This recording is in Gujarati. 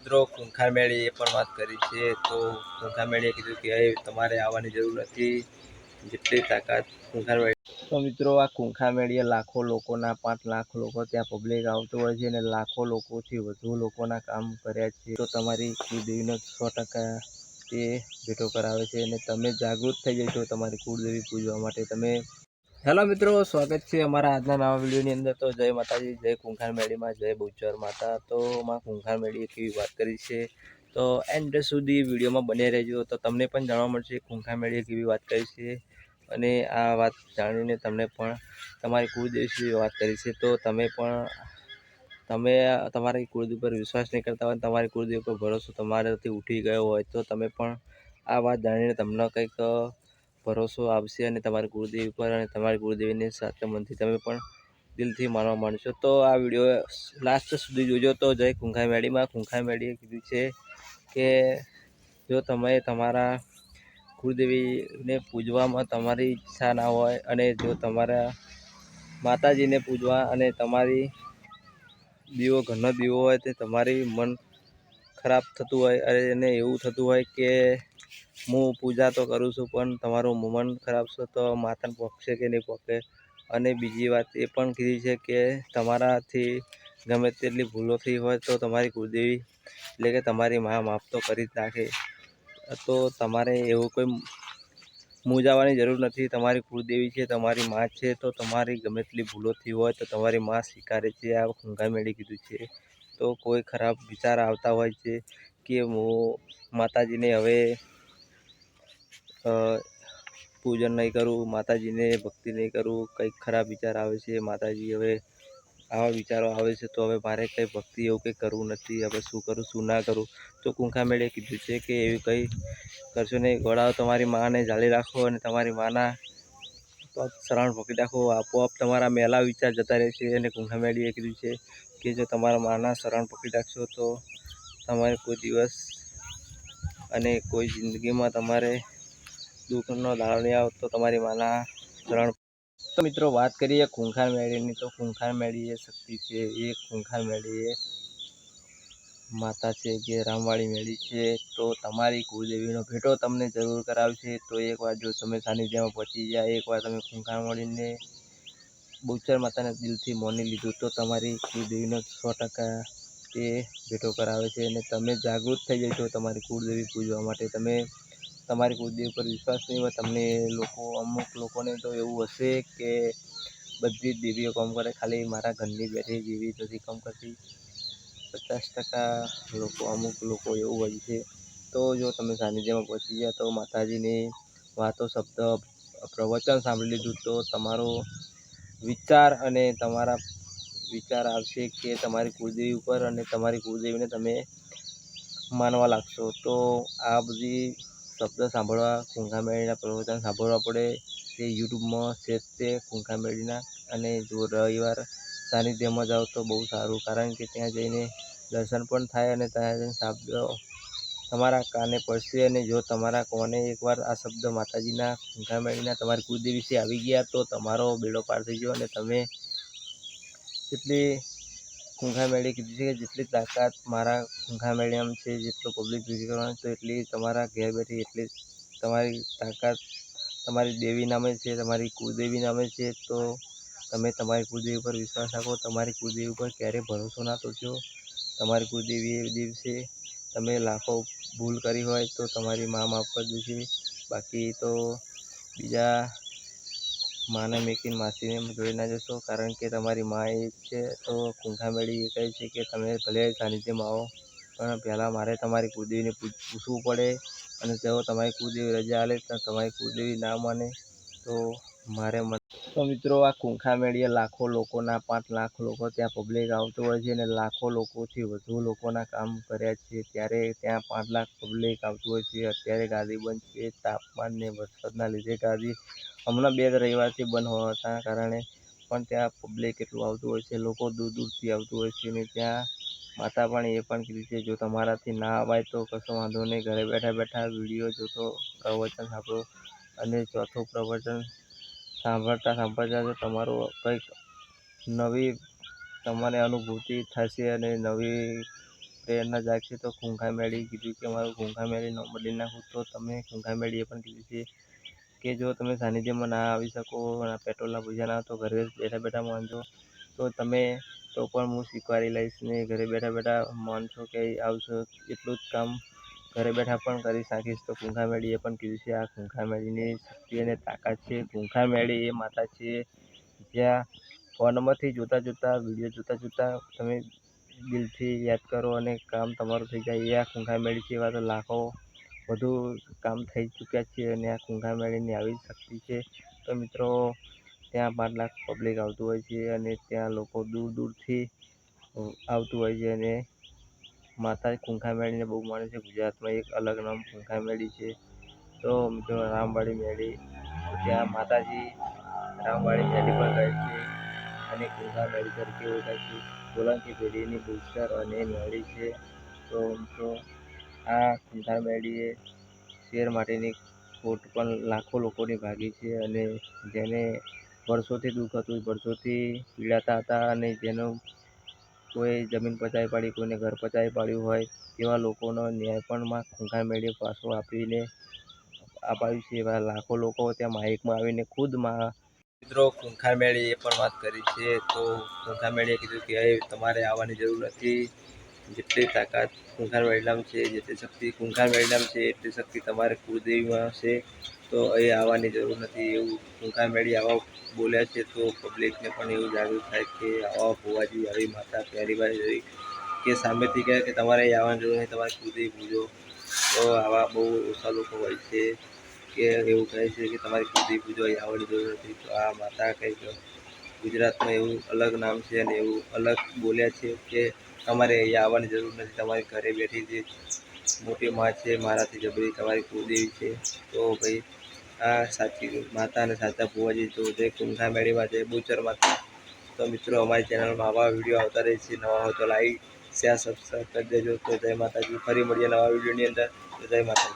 મિત્રો ખૂંખાર મેળી એ પણ વાત કરી છે. તો ખૂંખાર મેળીએ કીધું કે તમારે આવવાની જરૂર નથી. જેટલી તાકાત ખૂંખાર મેળી તો મિત્રો, આ ખૂંખાર મેળીએ લાખો લોકોના, પાંચ લાખ લોકો ત્યાં પબ્લિક આવતું હોય છે અને લાખો લોકોથી વધુ લોકોના કામ કર્યા છે. તો તમારી કુળદેવીનો સો ટકા તે ભેટો કરાવે છે અને તમે જાગૃત થઈ જશો તમારી કુળદેવી પૂજવા માટે. તમે હેલો મિત્રો, સ્વાગત છે અમારા આજના નવા વિડીયોની અંદર. તો જય માતાજી, જય કુંખાર મેળીમાં, જય બુચર માતા. તો માં કુંખાર મેળી કેવી વાત કરી છે? તો એન્ડ સુધી વિડીયોમાં બને રહેજો. તો તમને પણ જાણવા મળશે ખૂંખાર મેળીએ કેવી વાત કરી છે. અને આ વાત જાણીને તમને પણ તમારી કુળદેવી વિશે વાત કરી છે. તો તમે પણ, તમે, તમારી કુળદેવ પર વિશ્વાસ નહીં કરતા હોય તમારી કુળદેવ પર ભરોસો તમારાથી ઉઠી ગયો હોય તો તમે પણ આ વાત જાણીને તમને કંઈક ભરોસો આવશે અને તમારી કુળદેવી પર અને તમારી કુળદેવીની સાથે મનથી તમે પણ દિલથી માનવા માંડશો. તો આ વીડિયો લાસ્ટ સુધી જોજો. તો જય કુંખાઈ મેળીમાં કુંખાઈ મેડીએ કીધું છે કે જો તમે તમારા ગુરુદેવીને પૂજવામાં તમારી ઈચ્છા ના હોય અને જો તમારા માતાજીને પૂજવા અને તમારી દીવો ઘરનો દીવો હોય તે તમારી મન ખરાબ થતું હોય અને એવું થતું હોય કે હું પૂજા તો કરું છું, પણ તમારું મુમન ખરાબ છે તો માતાને પહોંચશે કે નહીં પકે અને બીજી વાત એ પણ કીધી છે કે તમારાથી ગમે તેટલી ભૂલો થઈ હોય તો તમારી કુળદેવી, એટલે કે તમારી મા માફ તો કરી જ નાખે. તો તમારે એવું કોઈ મૂંઝાવાની જરૂર નથી. તમારી કુળદેવી છે, તમારી મા છે, તો તમારી ગમે તેટલી ભૂલો થઈ હોય તો તમારી મા સ્વીકારે છે. આ ખૂંગા મેળી કીધું છે. તો કોઈ ખરાબ વિચાર આવતા હોય છે કે હું માતાજીને હવે પૂજન નહીં કરું, માતાજીને ભક્તિ નહીં કરું, કંઈક ખરાબ વિચાર આવે છે, માતાજી હવે આવા વિચારો આવે છે, તો હવે મારે કંઈ ભક્તિ એવું કંઈ કરવું નથી, હવે શું કરું, શું ના કરું? તો કુંખા મેળે કીધું છે કે એવી કંઈ કરશો નહીં, ગોળાઓ તમારી માને જાળી રાખો અને તમારી માના શરણ પકડી રાખો, આપોઆપ તમારા મેલા વિચાર જતા રહેશે અને કુંખા મેળીએ કીધું છે કે જો તમારા માના શરણ પકડી રાખશો તો તમારે કોઈ દિવસ અને કોઈ જિંદગીમાં તમારે દુઃખનો દાળ નહીં આવતો તમારી માના શરણ તો મિત્રો વાત કરીએ ખૂંખાર મેળીની, તો ખૂંખાર મેળી એ શક્તિ છે એ ખૂંખાર મેળી એ માતા છે, જે રામવાળી મેળી છે, તો તમારી કુળદેવીનો ભેટો તમને જરૂર કરાવશે. તો એકવાર જો તમે સાનિધ્યમાં પહોંચી જાય એકવાર તમે ખૂંખાર મળીને બહુચર માતાને દિલથી મોની લીધું તો તમારી કુળદેવીનો સો ટકા તે ભેટો કરાવે છે અને તમે જાગૃત થઈ જશો તમારી કુળદેવી પૂજવા માટે. તમે તમારી કુળદેવી પર વિશ્વાસ નહીં હોય, તમને લોકો, અમુક લોકોને તો એવું હશે કે બધી જ દેવીઓ કામ કરે, ખાલી મારા ઘરની બેઠી દેવી નથી કામ કરતી. પચાસ ટકા લોકો, અમુક લોકો એવું હોય છે. તો જો તમે સાનિધ્યમાં પહોંચી ગયા તો માતાજીની વાતો, શબ્દ, પ્રવચન સાંભળી લીધું તો તમારો વિચાર અને તમારા વિચાર આવશે કે તમારી કુળદેવી ઉપર અને તમારી કુળદેવીને તમે માનવા લાગશો. તો આ બધી શબ્દ સાંભળવા ખૂંખા મેળીના પ્રવચન સાંભળવા પડે તે યુટ્યુબમાં છે તે ખૂંખા મેળીના અને જો રવિવાર સાનિધ્યમાં જાઓ તો બહુ સારું. કારણ કે ત્યાં જઈને દર્શન પણ થાય અને ત્યાં જઈને શબ્દ તમારા કાને પડશે અને જો તમારા કોને એકવાર આ શબ્દ માતાજીના ખૂંખા મેળીના તમારી કુળદેવી વિશે આવી ગયા તો તમારો બેડો પાર થઈ ગયો અને તમે જેટલી ખૂંખા મેળી કીધી છે કે જેટલી તાકાત મારા ખૂંખા મેળીમાં છે, જેટલો પબ્લિક ભેગી કરવાનો તો એટલી તમારા ઘેર બેઠી એટલી તમારી તાકાત તમારી દેવી નામે છે, તમારી કુળદેવી નામે છે, તો તમે તમારી કુળદેવી પર વિશ્વાસ રાખો. તમારી કુળદેવી પર ક્યારેય ભરોસો ના તોડશો તમારી કુળદેવી એ દિવસે તમે લાખો ભૂલ કરી હોય તો તમારી મા માફ કરી દેશે. બાકી તો બીજા માને મેકીને માસીને જોઈ ના જશો, કારણ કે તમારી મા એ છે તો કુંઠા મેળી એ કહે છે કે તમે ભલે સાનિધ્યમાં આવો, પણ પહેલાં મારે તમારી કુળદેવીને પૂછવું પડે. અને જો તમારી કુળદેવી રજા આલે, તો તમારી કુળદેવી ના માને, તો મારે તો મિત્રો આ ખૂંખા મેળીએ લાખો લોકોના, પાંચ લાખ લોકો ત્યાં પબ્લિક આવતું હોય છે અને લાખો લોકોથી વધુ લોકોના કામ કર્યા છે. ત્યારે ત્યાં પાંચ લાખ પબ્લિક આવતું હોય છે. અત્યારે ગાદી બંધ છે. તાપમાન ને વરસાદના લીધે ગાદી હમણાં બે રવિવારથી બંધ હોવાના કારણે પણ ત્યાં પબ્લિક એટલું આવતું હોય છે. લોકો દૂર દૂરથી આવતું હોય છે અને ત્યાં માતા પણ એ પણ કીધી છે, જો તમારાથી ના અવાય તો કશો વાંધો નહીં. ઘરે બેઠા બેઠા વીડિયો જોતો પ્રવચન સાંભળો. અને ચોથું પ્રવચન સાંભળતા સાંભળતા જો તમારું કંઈક નવી તમને અનુભૂતિ થશે અને નવી પ્રેરણા જાગશે. તો ખૂંખા મેળી કીધું કે મારું ખૂંખા મેળી ન બદલી નાખું. તો તમે ખૂંખા મેળીએ પણ કીધું છે કે જો તમે સાનિધ્યમાં ના આવી શકો પેટ્રોલના પૈસા ના તો ઘરે બેઠા બેઠા માનજો. તો તમે તો પણ હું સ્વીકારી લઈશ ને ઘરે બેઠા બેઠા માનશો કે આવશો. એટલું જ કામ ઘરે બેઠા પણ કરી શકીશ. તો ખૂંખા એ પણ કીધું છે આ ખૂંખા મેળીની શક્તિ અને તાકાત છે. ખૂંખા મેળી એ માતા છે. જ્યાં ફોનમાંથી જોતાં જોતાં વીડિયો જોતાં જોતાં તમે દિલથી યાદ કરો અને કામ તમારું થઈ જાય. એ આ ખૂંખા મેળી છે એવા તો લાખો વધુ કામ થઈ ચૂક્યા છે અને આ ખૂંખા મેળીની આવી શક્તિ છે. તો મિત્રો, ત્યાં પાંચ લાખ પબ્લિક આવતું હોય છે અને ત્યાં લોકો દૂર દૂરથી આવતું હોય છે અને માતા ખૂંખા મેળીને બહુ માને છે. ગુજરાતમાં એક અલગ નામ ખૂંખા મેળી છે. તો મિત્રો, રામવાડી મેળી ત્યાં માતાજી રામવાડી મેળી પણ રહે છે અને ખૂંખા મેળી તરીકે ઓળખાય છે. સોલંકી પેઢીની ભૂસ્તર અને મેળી છે. તો મિત્રો, આ ખૂંખા મેળીએ શેર માટેની ખોટ પણ લાખો લોકોની ભાગી છે અને જેને વર્ષોથી દુઃખ હતું વર્ષોથી પીડાતા હતા અને જેનું કોઈ જમીન પચાવી પાડી, કોઈને ઘર પચાવી પાડ્યું હોય તેવા લોકોનો ન્યાય પણ માં ખૂંખાર મેળીએ પાછો આપીને અપાવ્યું છે. એવા લાખો લોકો ત્યાં માઇકમાં આવીને ખુદમાં મિત્રો, ખૂંખાર મેળી એ પણ વાત કરી છે. તો ખૂંખાર મેળીએ કીધું કે તમારે આવવાની જરૂર નથી. જેટલી તાકાત ખૂંખાર મેળામ છે, જેટલી શક્તિ ખૂંખાર મેળામ છે, એટલી શક્તિ તમારે કુળદેવીમાં હશે. તો અહીં આવવાની જરૂર નથી એવું ટૂંકા મેળી આવા બોલ્યા છે તો પબ્લિકને પણ એવું જાગૃત થાય કે આવા ભુવાજી આવી માતા પહેલી વાર જોઈ કે સામેથી કહે કે તમારે અહીં આવવાની જરૂર નહીં તમારે કુળદેવી પૂજો. તો આવા બહુ ઓછા લોકો હોય છે કે એવું કહે છે કે તમારી કુળદેવી પૂજો, અહીં આવવાની જરૂર નથી. તો આ માતા કંઈક ગુજરાતમાં એવું અલગ નામ છે અને એવું અલગ બોલ્યા છે કે તમારે અહીંયા આવવાની જરૂર નથી, તમારી ઘરે બેઠી જે મોટી માં છે, મારાથી જબરી તમારી કુળદેવી છે. તો ભાઈ આ સાચી માતા અને સાચા ભુવાજી તો જે કુંખા મેળીમાં જય બુચર માતા. તો મિત્રો, અમારી ચેનલમાં આવા વીડિયો આવતા રહે છે. નવા હોય તો લાઈક શેર સબસ્ક્રાઈબ કરી દેજો. તો જય માતાજી. ફરી મળીએ નવા વિડીયોની અંદર. તો જય માતાજી.